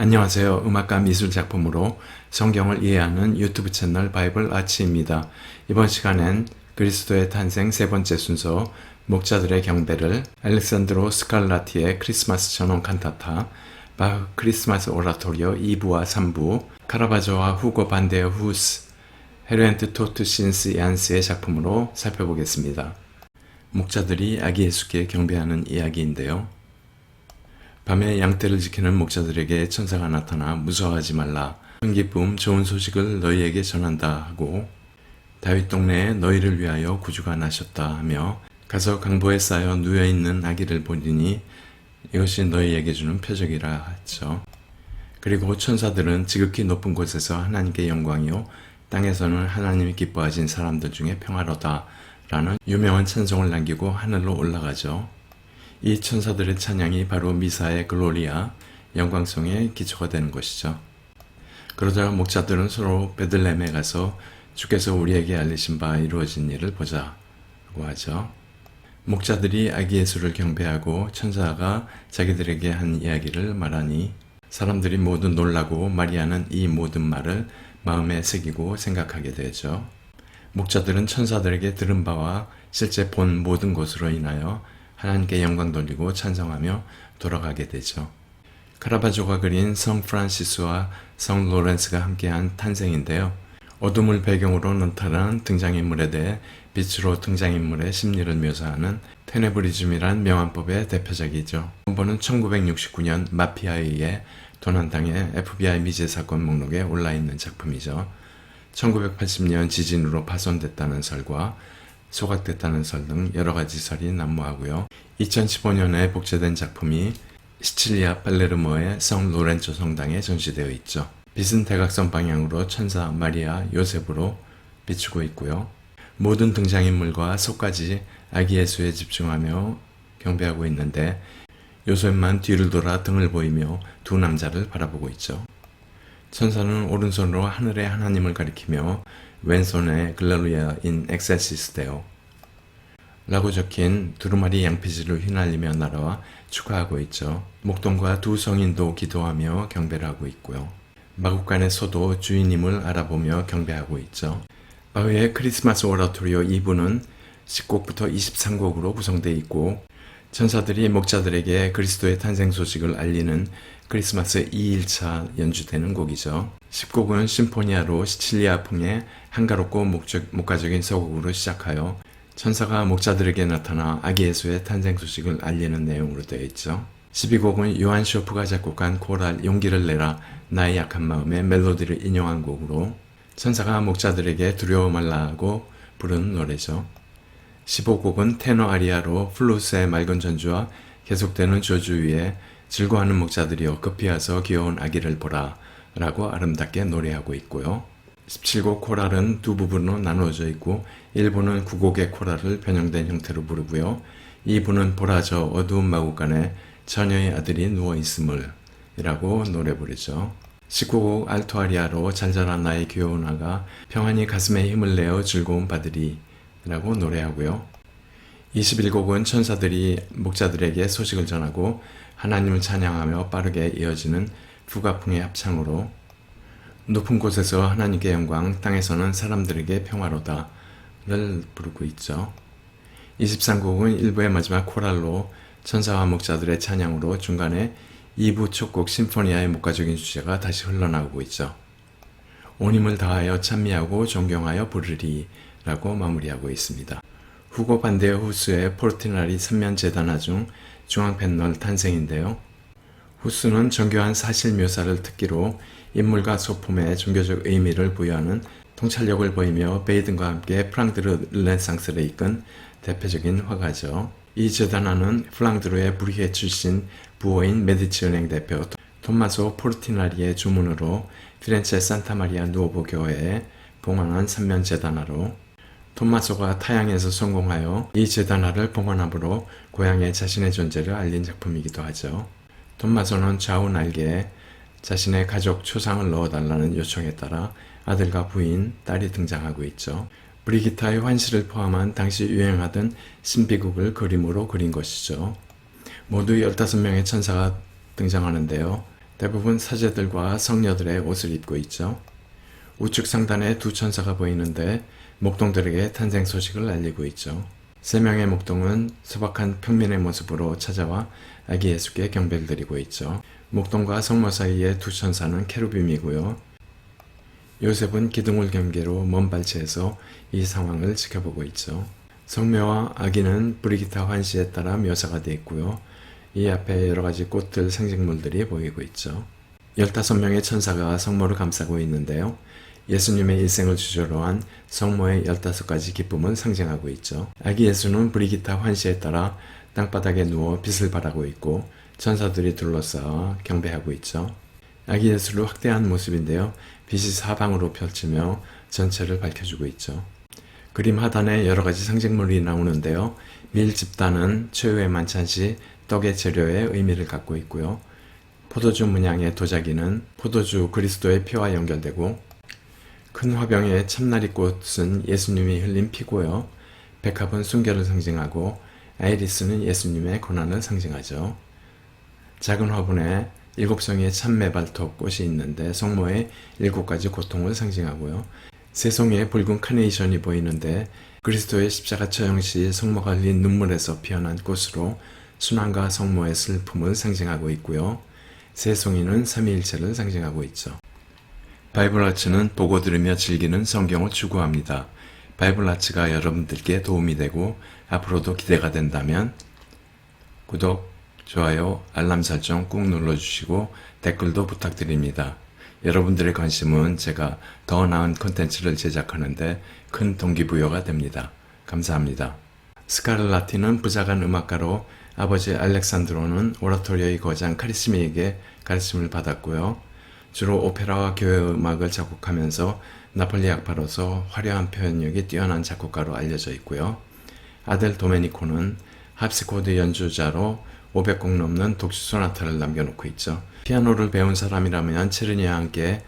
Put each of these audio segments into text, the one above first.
안녕하세요. 음악과 미술 작품으로 성경을 이해하는 유튜브 채널 바이블 아치입니다. 이번 시간엔 그리스도의 탄생 세 번째 순서 목자들의 경배를 알렉산드로 스칼라티의 크리스마스 전원 칸타타 바흐 크리스마스 오라토리오 2부와 3부 카라바조와 후고 반데어 후스 헤르엔트 토트 신스 얀스의 작품으로 살펴보겠습니다. 목자들이 아기 예수께 경배하는 이야기인데요. 밤에 양떼를 지키는 목자들에게 천사가 나타나 무서워하지 말라. 큰 기쁨, 좋은 소식을 너희에게 전한다 하고 다윗 동네에 너희를 위하여 구주가 나셨다 하며 가서 강보에 쌓여 누워 있는 아기를 보니 이것이 너희에게 주는 표적이라 했죠. 그리고 천사들은 지극히 높은 곳에서 하나님께 영광이요 땅에서는 하나님이 기뻐하신 사람들 중에 평화로다 라는 유명한 찬송을 남기고 하늘로 올라가죠. 이 천사들의 찬양이 바로 미사의 글로리아, 영광성의 기초가 되는 것이죠. 그러자 목자들은 서로 베들렘에 가서 주께서 우리에게 알리신 바 이루어진 일을 보자고 하죠. 목자들이 아기 예수를 경배하고 천사가 자기들에게 한 이야기를 말하니 사람들이 모두 놀라고 마리아는 이 모든 말을 마음에 새기고 생각하게 되죠. 목자들은 천사들에게 들은 바와 실제 본 모든 것으로 인하여 하나님께 영광 돌리고 찬성하며 돌아가게 되죠. 카라바조가 그린 성 프란시스와 성 로렌스가 함께한 탄생인데요. 어둠을 배경으로 나타난 등장인물에 대해 빛으로 등장인물의 심리를 묘사하는 테네브리즘이란 명안법의 대표작이죠. 본본은 1969년 마피아에 의해 도난당해 FBI 미제 사건 목록에 올라 있는 작품이죠. 1980년 지진으로 파손됐다는 설과 소각됐다는 설 등 여러 가지 설이 난무하고요. 2015년에 복제된 작품이 시칠리아 팔레르모의 성 로렌조 성당에 전시되어 있죠. 빛은 대각선 방향으로 천사 마리아 요셉으로 비추고 있고요. 모든 등장인물과 속까지 아기 예수에 집중하며 경배하고 있는데 요셉만 뒤를 돌아 등을 보이며 두 남자를 바라보고 있죠. 천사는 오른손으로 하늘의 하나님을 가리키며 왼손에 글로리아 인 엑셀시스 데오 라고 적힌 두루마리 양피지를 휘날리며 날아와 축하하고 있죠. 목동과 두 성인도 기도하며 경배를 하고 있고요. 마국간의 소도 주인님을 알아보며 경배하고 있죠. 바흐의 크리스마스 오라토리오 2부는 10곡부터 23곡으로 구성되어 있고 천사들이 목자들에게 그리스도의 탄생 소식을 알리는 크리스마스 2일차 연주되는 곡이죠. 10곡은 심포니아로 시칠리아풍의 한가롭고 목가적인 서곡으로 시작하여 천사가 목자들에게 나타나 아기 예수의 탄생 소식을 알리는 내용으로 되어 있죠. 12곡은 요한 쇼프가 작곡한 코랄 용기를 내라 나의 약한 마음의 멜로디를 인용한 곡으로 천사가 목자들에게 두려워 말라 하고 부르는 노래죠. 15곡은 테너 아리아로 플루스의 맑은 전주와 계속되는 저주 위에 즐거워하는 목자들이여 급히 와서 귀여운 아기를 보라 라고 아름답게 노래하고 있고요. 17곡 코랄은 두 부분으로 나누어져 있고 1부는 9곡의 코랄을 변형된 형태로 부르고요. 2부는 보라 저 어두운 마구간에 처녀의 아들이 누워있음을 이라고 노래 부르죠. 19곡 알토 아리아로 잔잔한 나의 귀여운 아가 평안히 가슴에 힘을 내어 즐거운 바들이 라고 노래하고요. 21곡은 천사들이 목자들에게 소식을 전하고 하나님을 찬양하며 빠르게 이어지는 부가풍의 합창으로 높은 곳에서 하나님께 영광, 땅에서는 사람들에게 평화로다를 부르고 있죠. 23곡은 일부의 마지막 코랄로 천사와 목자들의 찬양으로 중간에 2부 촉곡 심포니아의 목가적인 주제가 다시 흘러나오고 있죠. 온 힘을 다하여 찬미하고 존경하여 부르리 라고 마무리하고 있습니다. 후고 반대의 후스의 포르티나리 삼면 재단화 중 중앙 패널 탄생인데요. 후스는 정교한 사실 묘사를 특기로 인물과 소품에 종교적 의미를 부여하는 통찰력을 보이며 베이든과 함께 프랑드르 르네상스를 이끈 대표적인 화가죠. 이 재단화는 플랑드르의 브리헤 출신 부호인 메디치 은행 대표 톰마소 포르티나리의 주문으로 피렌체 산타마리아 누오보 교회에 봉헌한 삼면 재단화로 톰마소가 타양에서 성공하여 이 재단화를 봉헌함으로 고향에 자신의 존재를 알린 작품이기도 하죠. 톰마소는 좌우 날개에 자신의 가족 초상을 넣어달라는 요청에 따라 아들과 부인, 딸이 등장하고 있죠. 브리기타의 환시를 포함한 당시 유행하던 신비국을 그림으로 그린 것이죠. 모두 15명의 천사가 등장하는데요. 대부분 사제들과 성녀들의 옷을 입고 있죠. 우측 상단에 두 천사가 보이는데 목동들에게 탄생 소식을 알리고 있죠. 세 명의 목동은 소박한 평민의 모습으로 찾아와 아기 예수께 경배를 드리고 있죠. 목동과 성모 사이의 두 천사는 케루빔이고요. 요셉은 기둥을 경계로 먼 발치에서 이 상황을 지켜보고 있죠. 성묘와 아기는 브리기타 환시에 따라 묘사가 되어 있고요. 이 앞에 여러 가지 꽃들 생식물들이 보이고 있죠. 15명의 천사가 성모를 감싸고 있는데요. 예수님의 일생을 주제로 한 성모의 15가지 기쁨을 상징하고 있죠. 아기 예수는 브리기타 환시에 따라 땅바닥에 누워 빛을 발하고 있고 천사들이 둘러싸아 경배하고 있죠. 아기 예수를 확대한 모습인데요. 빛이 사방으로 펼치며 전체를 밝혀주고 있죠. 그림 하단에 여러 가지 상징물이 나오는데요. 밀 집단은 최후의 만찬 시 떡의 재료의 의미를 갖고 있고요. 포도주 문양의 도자기는 포도주 그리스도의 피와 연결되고 큰 화병의 참나리 꽃은 예수님이 흘린 피고요. 백합은 순결을 상징하고 아이리스는 예수님의 고난을 상징하죠. 작은 화분에 일곱 송이의 참매발톱 꽃이 있는데 성모의 일곱 가지 고통을 상징하고요. 세 송이의 붉은 카네이션이 보이는데 그리스도의 십자가 처형 시 성모가 흘린 눈물에서 피어난 꽃으로 순환과 성모의 슬픔을 상징하고 있고요. 세 송이는 삼위일체를 상징하고 있죠. 바이블 아츠는 보고 들으며 즐기는 성경을 추구합니다. 바이블 아츠가 여러분들께 도움이 되고 앞으로도 기대가 된다면 구독, 좋아요, 알람 설정 꾹 눌러주시고 댓글도 부탁드립니다. 여러분들의 관심은 제가 더 나은 콘텐츠를 제작하는데 큰 동기부여가 됩니다. 감사합니다. 스카를라티는 부자간 음악가로 아버지 알렉산드로는 오라토리오의 거장 카리스미에게 가르침을 받았고요. 주로 오페라와 교회 음악을 작곡하면서 나폴리 악파로서 화려한 표현력이 뛰어난 작곡가로 알려져 있고요. 아델 도메니코는 합스코드 연주자로 500곡 넘는 독주 소나타를 남겨놓고 있죠. 피아노를 배운 사람이라면 체르니와 함께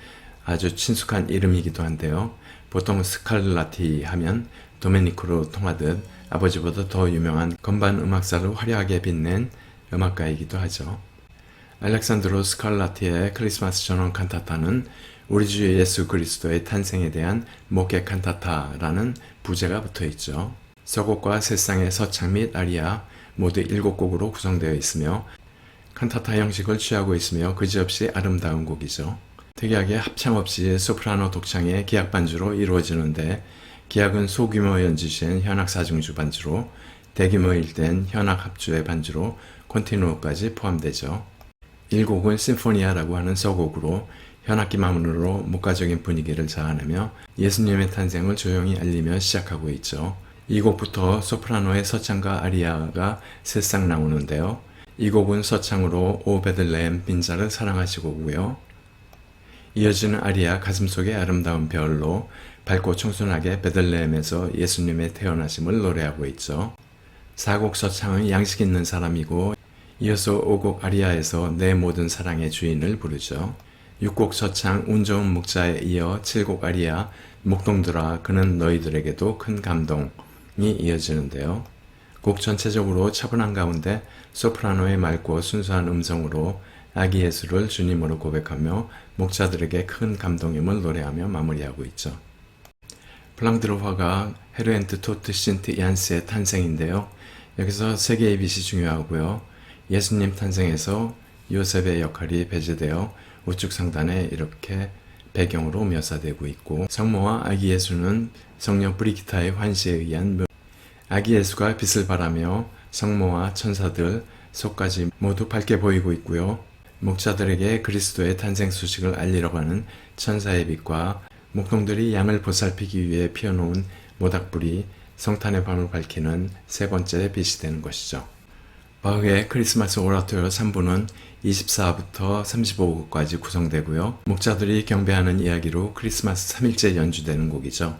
아주 친숙한 이름이기도 한데요. 보통 스칼라티 하면 도메니코로 통하듯 아버지보다 더 유명한 건반 음악사를 화려하게 빛낸 음악가이기도 하죠. 알렉산드로 스칼라티의 크리스마스 전원 칸타타는 우리 주 예수 그리스도의 탄생에 대한 목회 칸타타라는 부제가 붙어 있죠. 서곡과 세상의 서창 및 아리아 모두 7곡으로 구성되어 있으며 칸타타 형식을 취하고 있으며 그지없이 아름다운 곡이죠. 특이하게 합창 없이 소프라노 독창의 기악 반주로 이루어지는데 기악은 소규모 연주 시엔 현악 사중주 반주로 대규모일 땐 현악 합주의 반주로 콘티누어까지 포함되죠. 1곡은 심포니아라고 하는 서곡으로 현악기만으로 목가적인 분위기를 자아내며 예수님의 탄생을 조용히 알리며 시작하고 있죠. 이 곡부터 소프라노의 서창과 아리아가 새싹 나오는데요. 이 곡은 서창으로 오 베들레헴 빈자를 사랑하시고고요. 이어지는 아리아 가슴속의 아름다운 별로 밝고 청순하게 베들레헴에서 예수님의 태어나심을 노래하고 있죠. 사곡 서창은 양식 있는 사람이고 이어서 오곡 아리아에서 내 모든 사랑의 주인을 부르죠. 6곡 서창 운 좋은 목자에 이어 7곡 아리아 목동들아 그는 너희들에게도 큰 감동이 이어지는데요. 곡 전체적으로 차분한 가운데 소프라노의 맑고 순수한 음성으로 아기 예수를 주님으로 고백하며 목자들에게 큰 감동임을 노래하며 마무리하고 있죠. 플랑드로화가 헤르엔트 토트 신트 얀스의 탄생인데요. 여기서 세 개의 빛이 중요하고요. 예수님 탄생에서 요셉의 역할이 배제되어 우측 상단에 이렇게 배경으로 묘사되고 있고 성모와 아기 예수는 성녀 브리기타의 환시에 의한 묘... 아기 예수가 빛을 발하며 성모와 천사들 속까지 모두 밝게 보이고 있고요. 목자들에게 그리스도의 탄생 소식을 알리러 가는 천사의 빛과 목동들이 양을 보살피기 위해 피워놓은 모닥불이 성탄의 밤을 밝히는 세 번째 빛이 되는 것이죠. 바흐의 크리스마스 오라토요 3부는 24부터 35곡까지 구성되고요. 목자들이 경배하는 이야기로 크리스마스 3일째 연주되는 곡이죠.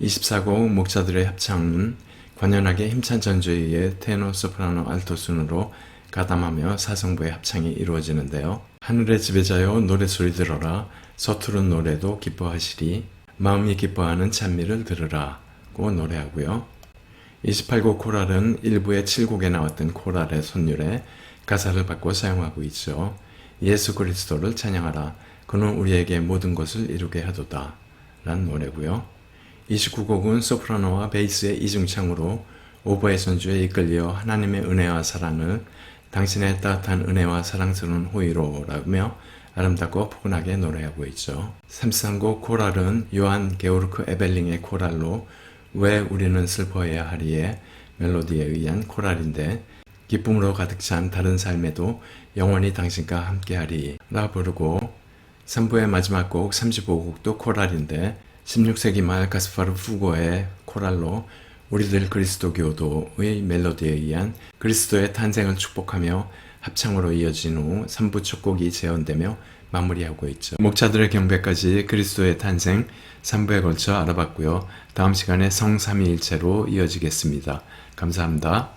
24곡 목자들의 합창은 관연하게 힘찬 전주에 의해 테너, 소프라노, 알토 순으로 가담하며 사성부의 합창이 이루어지는데요. 하늘의 지배자여 노래소리 들어라 서투른 노래도 기뻐하시리 마음이 기뻐하는 찬미를 들으라고 노래하고요. 28곡 코랄은 일부의 7곡에 나왔던 코랄의 선율에 가사를 바꿔 사용하고 있죠. 예수 그리스도를 찬양하라. 그는 우리에게 모든 것을 이루게 하도다. 라는 노래고요. 29곡은 소프라노와 베이스의 이중창으로 오보의 선주에 이끌려 하나님의 은혜와 사랑을 당신의 따뜻한 은혜와 사랑스러운 호의로 라며 아름답고 포근하게 노래하고 있죠. 33곡 코랄은 요한 게오르크 에벨링의 코랄로 왜 우리는 슬퍼해야 하리의 멜로디에 의한 코랄인데 기쁨으로 가득 찬 다른 삶에도 영원히 당신과 함께하리 라 부르고 3부의 마지막 곡 35곡도 코랄인데 16세기 말 가스파르 후고의 코랄로 우리들 그리스도교도의 멜로디에 의한 그리스도의 탄생을 축복하며 합창으로 이어진 후 3부 첫 곡이 재현되며 마무리하고 있죠. 목자들의 경배까지 그리스도의 탄생 3부에 걸쳐 알아봤고요. 다음 시간에 성삼위일체로 이어지겠습니다. 감사합니다.